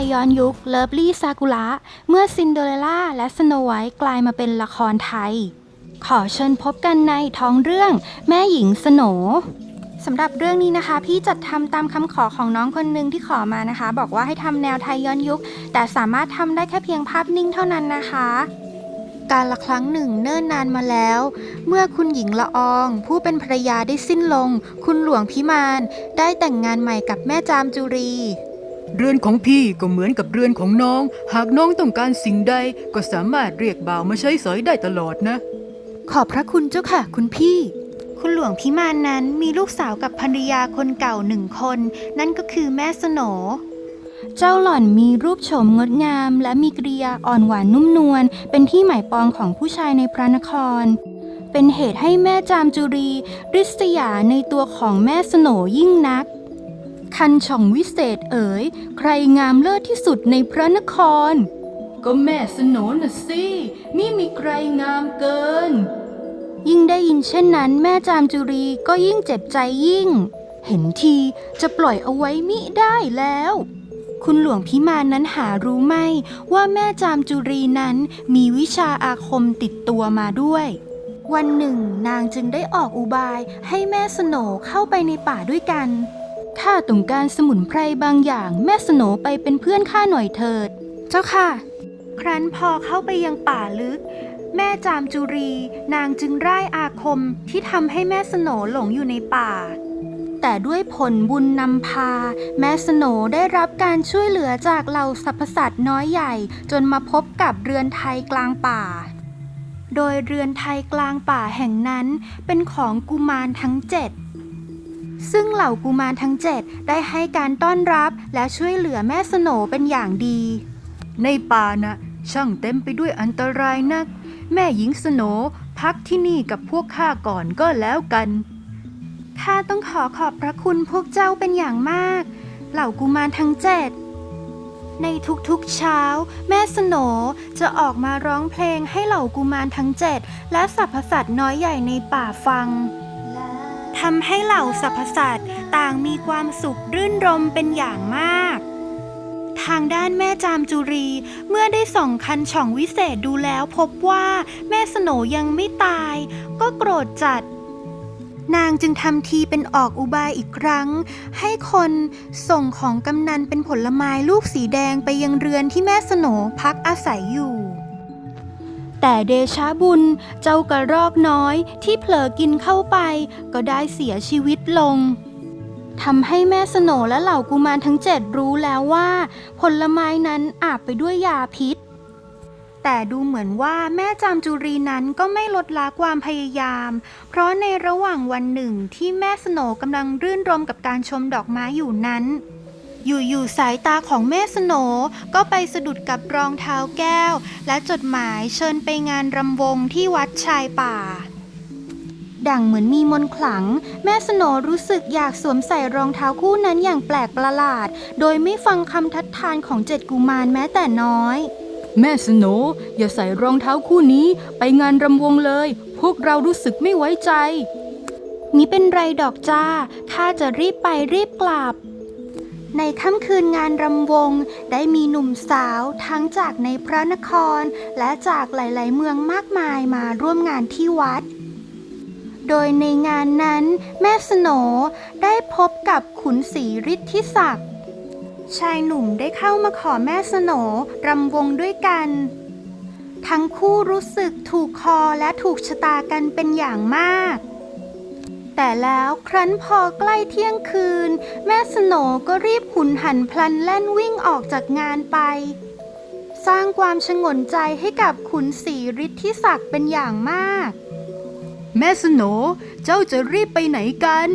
ยย้อนยุคเลิฟลี่ซากุระเมื่อซินเดอเรลล่าและสโนไวท์กลายมาเป็นละครไทย ขอเชิญพบกันในท้องเรื่องแม่หญิงสโนสำหรับเรื่องนี้นะคะ พี่จัดทำตามคำขอของน้องคนหนึ่งที่ขอมานะคะ บอกว่าให้ทำแนวไทยย้อนยุค แต่สามารถทำได้แค่เพียงภาพนิ่งเท่านั้นนะคะ การละครั้งหนึ่งเนิ่นนานมาแล้ว เมื่อคุณหญิงละออง ผู้เป็นภรรยาได้สิ้นลง คุณหลวงพิมานได้แต่งงานใหม่กับแม่จามจุรี เรือนของพี่ก็เหมือนกับเรือนของน้อง หากน้องต้องการสิ่งใดก็สามารถเรียกบ่าวมาใช้สอยได้ตลอดนะ ขอบพระคุณเจ้าค่ะ คุณพี่ คุณหลวงพิมานนั้นมีลูกสาวกับภรรยาคนเก่าหนึ่งคน นั่นก็คือแม่สโหนเจ้าหล่อนมีรูปโฉมงดงาม และมีกริยาอ่อนหวานนุ่มนวลเป็นที่หมายปองของผู้ชายในพระนคร เป็นเหตุให้แม่จามจุรีริษยาในตัวของแม่สโหนยิ่งนัก คันช่องวิเศษเอ๋ย ใครงามเลิศที่สุดในพระนคร ก็แม่สนนน่ะสิมิมีใครงามเกิน ยิ่งได้ยินเช่นนั้นแม่จามจุรีก็ยิ่งเจ็บใจยิ่ง เห็นทีจะปล่อยเอาไว้มิได้แล้ว คุณหลวงพิมานนั้นหารู้ไม่ว่าแม่จามจุรีนั้นมีวิชาอาคมติดตัวมาด้วยวันหนึ่งนางจึงได้ออกอุบายให้แม่สโนเข้าไปในป่าด้วยกัน ข้าต้องการสมุนไพรบางอย่างแม่สโหนไปเป็นเพื่อนข้าหน่อยเถิด เจ้าค่ะ ครั้นพอเข้าไปยังป่าลึก แม่จามจุรี นางจึงร่ายอาคมที่ทำให้แม่สโหนหลงอยู่ในป่า แต่ด้วยผลบุญนำพา แม่สโหนได้รับการช่วยเหลือจากเหล่าสรรพสัตว์น้อยใหญ่ จนมาพบกับเรือนไทยกลางป่าโดยเรือนไทยกลางป่าแห่งนั้นเป็นของกุมารทั้งเจ็ด ซึ่งเหล่ากุมารทั้งเจ็ดได้ให้การต้อนรับและช่วยเหลือแม่สโนเป็นอย่างดี ในป่านะช่างเต็มไปด้วยอันตรายนัก แม่หญิงสโนพักที่นี่กับพวกข้าก่อนก็แล้วกันข้าต้องขอขอบพระคุณพวกเจ้าเป็นอย่างมาก เหล่ากุมารทั้งเจ็ดในทุกๆเช้า แม่สโนจะออกมาร้องเพลงให้เหล่ากุมารทั้งเจ็ดและสรรพสัตว์น้อยใหญ่ในป่าฟัง ทำให้เหล่าสรรพสัตว์ต่างมีความสุขรื่นรมเป็นอย่างมาก ทางด้านแม่จามจุรี เมื่อได้ส่องคันช่องวิเศษดูแล้วพบว่าแม่สโนยังไม่ตาย ก็โกรธจัด นางจึงทำทีเป็นออกอุบายอีกครั้ง ให้คนส่งของกำนันเป็นผลไม้ลูกสีแดงไปยังเรือนที่แม่สโนพักอาศัยอยู่ แต่เดชาบุญเจ้ากระรอกน้อยที่เผลอกินเข้าไป ก็ได้เสียชีวิตลงทำให้แม่สโหนและเหล่ากุมารทั้งเจ็ดรู้แล้วว่า ผลไม้นั้นอาบไปด้วยยาพิษ แต่ดูเหมือนว่าแม่จามจุรีนั้นก็ไม่ลดละความพยายาม เพราะในระหว่างวันหนึ่งที่แม่สโหนกำลังรื่นรมกับการชมดอกไม้อยู่นั้น อยู่ๆสายตาของแม่สโนก็ไปสะดุดกับรองเท้าแก้ว และจดหมายเชิญไปงานรำวงที่วัดชายป่า ดังเหมือนมีมนต์ขลัง แม่สโนรู้สึกอยากสวมใส่รองเท้าคู่นั้นอย่างแปลกประหลาด โดยไม่ฟังคำทัดทานของเจ็ดกุมารแม้แต่น้อย แม่สโนอย่าใส่รองเท้าคู่นี้ไปงานรำวงเลย พวกเรารู้สึกไม่ไว้ใจมิเป็นไรดอกจ้าข้าจะรีบไปรีบกลับ ในค่ำคืนงานรำวงได้มีหนุ่มสาวทั้งจากในพระนคร และจากหลาย ๆ เมืองมากมายมาร่วมงานที่วัด โดยในงานนั้นแม่สโหนได้พบกับขุนศรีฤทธิศักดิ์ชายหนุ่มได้เข้ามาขอแม่สโหนรำวงด้วยกัน ทั้งคู่รู้สึกถูกคอและถูกชะตากันเป็นอย่างมาก แต่แล้วครั้นพอใกล้เที่ยงคืน แม่สโหนก็รีบหุนหันพลันแล่นวิ่งออกจากงานไป สร้างความชงนใจให้กับขุนศรีฤทธิศักดิ์เป็นอย่างมาก แม่สโหนเจ้าจะรีบไปไหนกัน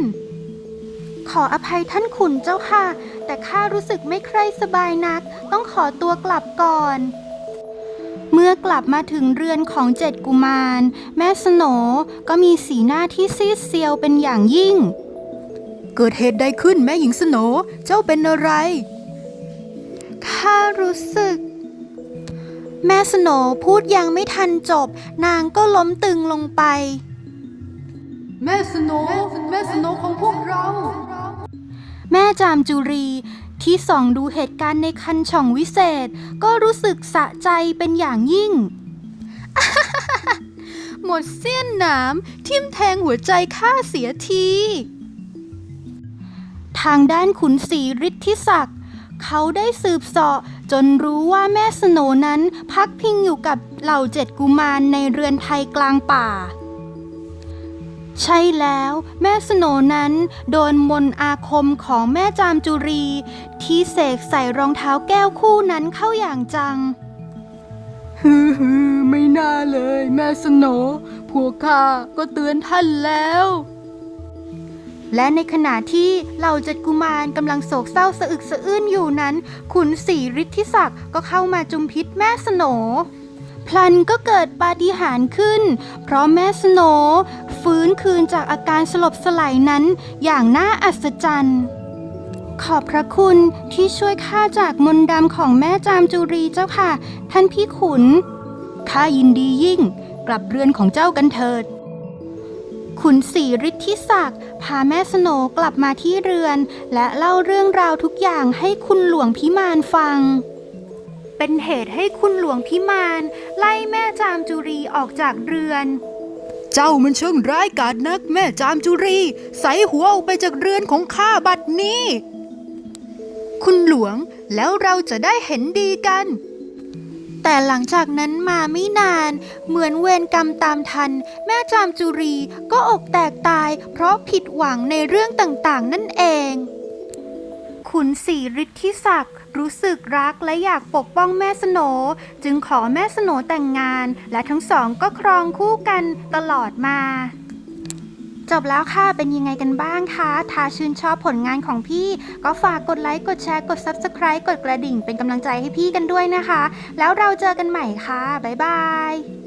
ขออภัยท่านขุนเจ้าค่ะ แต่ข้ารู้สึกไม่ใคร่สบายนัก ต้องขอตัวกลับก่อน เมื่อกลับมาถึงเรือนของเจ็ดกุมาร แม่สโหนก็มีสีหน้าที่ซีดเซียวเป็นอย่างยิ่ง เกิดเหตุใดขึ้นแม่หญิงสโหนเจ้าเป็นอะไร ข้ารู้สึก แม่สโหนพูดยังไม่ทันจบ นางก็ล้มตึงลงไป แม่สโหนแม่สโหนของพวกเรา แม่จามจุรี ที่ส่องดูเหตุการณ์ในคันช่องวิเศษ ก็รู้สึกสะใจเป็นอย่างยิ่ง หมดเสี้ยนหนามทิ่มแทงหัวใจข้าเสียที ทางด้านขุนศรีฤทธิศักดิ์เขาได้สืบเสาะจนรู้ว่าแม่สโนนั้นพักพิงอยู่กับเหล่าเจ็ดกุมารในเรือนไทยกลางป่า ใช่แล้วแม่สโหนนั้นโดนมนต์อาคมของแม่จามจุรี ที่เสกใส่รองเท้าแก้วคู่นั้นเข้าอย่างจัง ฮือฮือไม่น่าเลย แม่สโหนพวกข้าก็เตือนท่านแล้ว และในขณะที่เหล่าเจ็ดกุมารกำลังโศกเศร้าสะอึกสะอื้นอยู่นั้น ขุนศรีฤทธิศักดิ์ก็เข้ามาจุมพิษแม่สโหนพลันก็เกิดปาฏิหาริย์ขึ้น เพราะแม่สโหน ฟื้นคืนจากอาการสลบสลายนั้นอย่างน่าอัศจรรย์ ขอบพระคุณที่ช่วยข้าจากมนต์ดำของแม่จามจุรีเจ้าค่ะ ท่านพี่ขุน ข้ายินดียิ่ง กลับเรือนของเจ้ากันเถิด ขุนศรีฤทธิศักดิ์พาแม่สโนกลับมาที่เรือน และเล่าเรื่องราวทุกอย่างให้คุณหลวงพิมานฟังเป็นเหตุให้คุณหลวงพิมาน ไล่แม่จามจุรีออกจากเรือน เจ้ามันช่างร้ายกาจนักแม่จามจุรี ใส่หัวออกไปจากเรือนของข้าบัดนี้ คุณหลวงแล้วเราจะได้เห็นดีกัน แต่หลังจากนั้นมาไม่นาน เหมือนเวรกรรมตามทัน แม่จามจุรีก็อกแตกตาย เพราะผิดหวังในเรื่องต่างๆ นั่นเอง ขุนศรีฤทธิศักดิ์ รู้สึกรักและอยากปกป้องแม่สโหนจึงขอแม่สโหนแต่งงาน และทั้งสองก็ครองคู่กันตลอดมา จบแล้วค่ะ เป็นยังไงกันบ้างคะ ถ้าชื่นชอบผลงานของพี่ ก็ฝากกดไลค์ กดแชร์ กด Subscribe กดกระดิ่ง เป็นกำลังใจให้พี่กันด้วยนะคะ แล้วเราเจอกันใหม่ค่ะ บ๊ายบาย